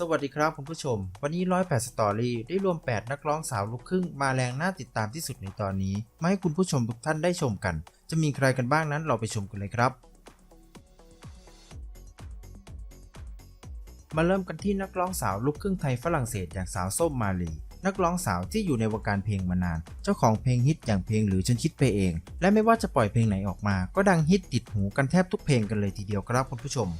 สวัสดีครับคุณผู้ชม วันนี้108สตอรี่ได้รวม 8 นักร้องสาวลูกครึ่งมาแรงน่าติดตามที่สุดในตอนนี้ มาให้คุณผู้ชมทุกท่านได้ชมกัน จะมีใครกันบ้างนั้นเราไปชมกันเลยครับ มาเริ่มกันที่นักร้องสาวลูกครึ่งไทยฝรั่งเศสอย่างสาวส้มมาลีนักร้องสาวที่อยู่ในวงการเพลงมานาน เจ้าของเพลงฮิตอย่างเพลงหรือฉันคิดไปเอง และไม่ว่าจะปล่อยเพลงไหนออกมา ก็ดังฮิตติดหูกันแทบทุกเพลงกันเลยทีเดียวครับคุณผู้ชม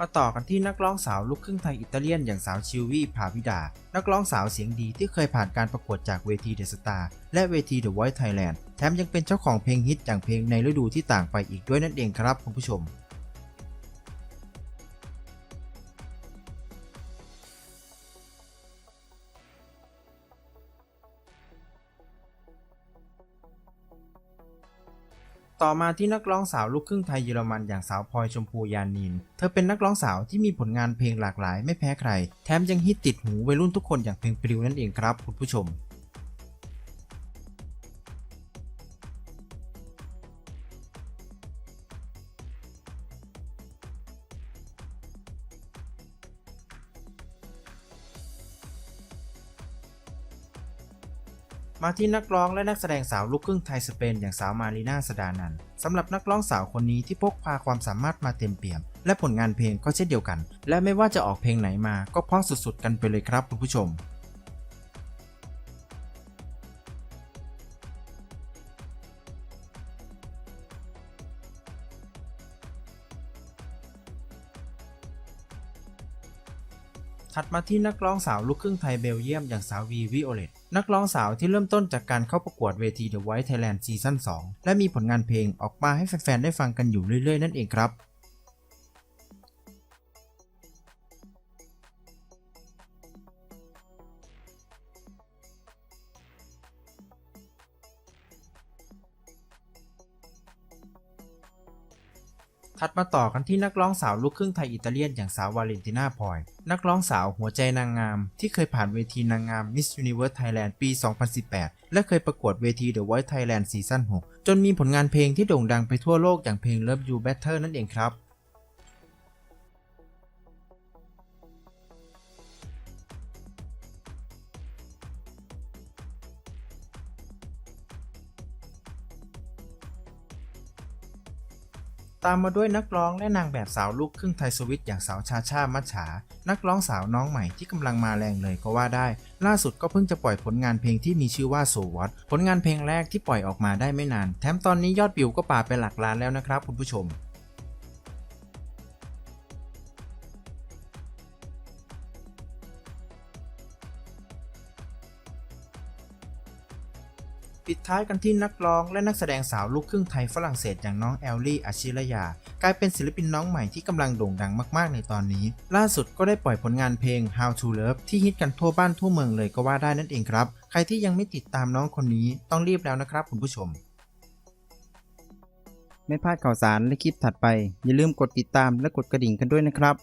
มาต่อกันที่นักร้องสาวลูกครึ่งไทยอิตาเลียนอย่างสาวชิววี่ภาวิดา นักร้องสาวเสียงดีที่เคยผ่านการประกวดจากเวทีเดอะสตาร์และเวที The Voice Thailand แถมยังเป็นเจ้าของเพลงฮิตอย่างเพลงในฤดูที่ต่างไปอีกด้วยนั่นเองครับคุณผู้ชม ต่อมาที่นักร้องสาวลูกครึ่งไทยเยอรมันอย่างสาวพลอยชมพูยานิน เธอเป็นนักร้องสาวที่มีผลงานเพลงหลากหลายไม่แพ้ใคร แถมยังฮิตติดหูวัยรุ่นทุกคนอย่างเพลงปลิวนั่นเองครับคุณผู้ชม มาที่นักร้องและนักแสดงสาวลูกครึ่งไทยสเปนอย่างสาวมารีนาสดานันสำหรับนักร้องสาวคนนี้ที่พกพาความสามารถมาเต็มเปี่ยม และผลงานเพลงก็เช่นเดียวกัน และไม่ว่าจะออกเพลงไหนมาก็เพราะสุดๆกันไปเลยครับคุณผู้ชม ถัดมาที่นักร้องสาวลูกครึ่งไทยเบลเยียมอย่างสาววีวิโอเลตนักร้องสาวที่เริ่มต้นจากการเข้าประกวดเวที The White Thailand ซีซั่น2และมีผลงานเพลงออกมาให้แฟนๆได้ฟังกันอยู่เรื่อยๆนั่นเองครับ ถัดมาต่อกันที่นักร้องสาวลูกครึ่งไทยอิตาเลียนอย่างสาววาเลนติน่าพลอย นักร้องสาวหัวใจนางงาม ที่เคยผ่านเวทีนางงาม Miss Universe Thailand ปี 2018 และเคยประกวดเวที The Voice Thailand ซีซั่น6 จนมีผลงานเพลงที่โด่งดังไปทั่วโลกอย่างเพลง Love You Better นั่นเองครับ ตามมาด้วยนักร้องและนางแบบสาวลูกครึ่งไทยสวิตอย่างสาวชาชามัชฉานักร้องสาวน้องใหม่ที่กำลังมาแรงเลยก็ว่าได้ ล่าสุดก็เพิ่งจะปล่อยผลงานเพลงที่มีชื่อว่าโซวอตผลงานเพลงแรกที่ปล่อยออกมาได้ไม่นาน แถมตอนนี้ยอดวิวก็ป่าไปหลักล้านแล้วนะครับคุณผู้ชม ปิดท้ายกันที่นักร้องและนักแสดงสาวลูกครึ่งไทยฝรั่งเศสอย่างน้องแอลลี่อาชิรยา กลายเป็นศิลปินน้องใหม่ที่กำลังโด่งดังมากๆ ในตอนนี้ ล่าสุดก็ได้ปล่อยผลงานเพลง How to Love ที่ฮิตกันทั่วบ้านทั่วเมืองเลยก็ว่าได้นั่นเองครับ ใครที่ยังไม่ติดตามน้องคนนี้ต้องรีบแล้วนะครับคุณผู้ชม ไม่พลาดข่าวสารและคลิปถัดไปอย่าลืมกดติดตามและกดกระดิ่งกันด้วยนะครับ